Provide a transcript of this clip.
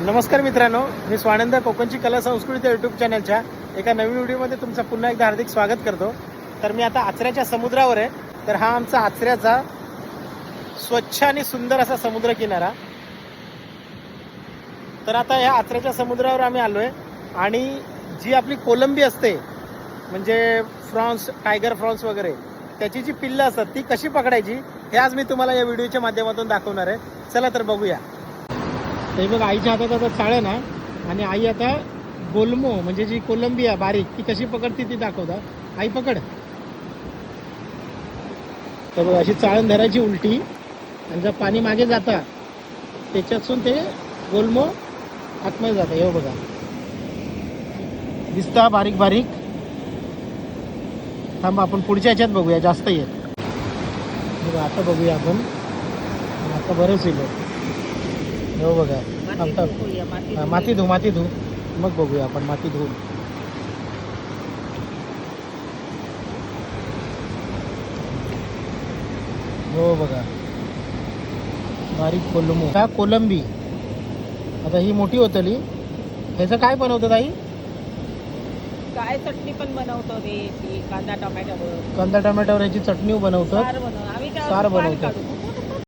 नमस्कार मित्रांनो मी स्वानंद कोकणची कला संस्कृती युट्यूब चॅनलच्या एका नवीन व्हिडिओमध्ये तुमचं पुन्हा एकदा हार्दिक स्वागत करतो. तर मी आता आचऱ्याच्या समुद्रावर आहे. तर हा आमचा आचऱ्याचा स्वच्छ आणि सुंदर असा समुद्र किनारा. तर आता ह्या आचऱ्याच्या समुद्रावर आम्ही आलो आहे आणि जी आपली कोलंबी असते म्हणजे फ्रॉन्स टायगर फ्रॉन्स वगैरे त्याची जी पिल्लं असतात ती कशी पकडायची हे आज मी तुम्हाला या व्हिडिओच्या माध्यमातून दाखवणार आहे. चला तर बघूया. तर हे बघ आईच्या हातात आता चाळ आहे आणि आई आता गोलमो म्हणजे जी कोलंबी आहे बारीक ती कशी पकडते ती दाखवता. आई पकड. तर बघ अशी चाळण धरायची उलटी आणि जर पाणी मागे जाता त्याच्यातून ते गोलमो आतमध्ये जातं. हे बघा. दिसता बारीक बारीक. थांब आपण पुढच्या ह्याच्यात बघूया जास्त येत. बघा आता बघूया आपण. आता बरंच येईल. हो बघा. माती धू माती धू. मग बघूया आपण माती धुवून हो बघा. बारीक कोलंबू हा कोलंबी. आता ही मोठी होतली. ह्याचं काय बनवतात आई काय चटणी पण बनवतो रे कांदा टोमॅटो कांदा टोमॅटोवर ह्याची चटणी बनवतात. सार बनव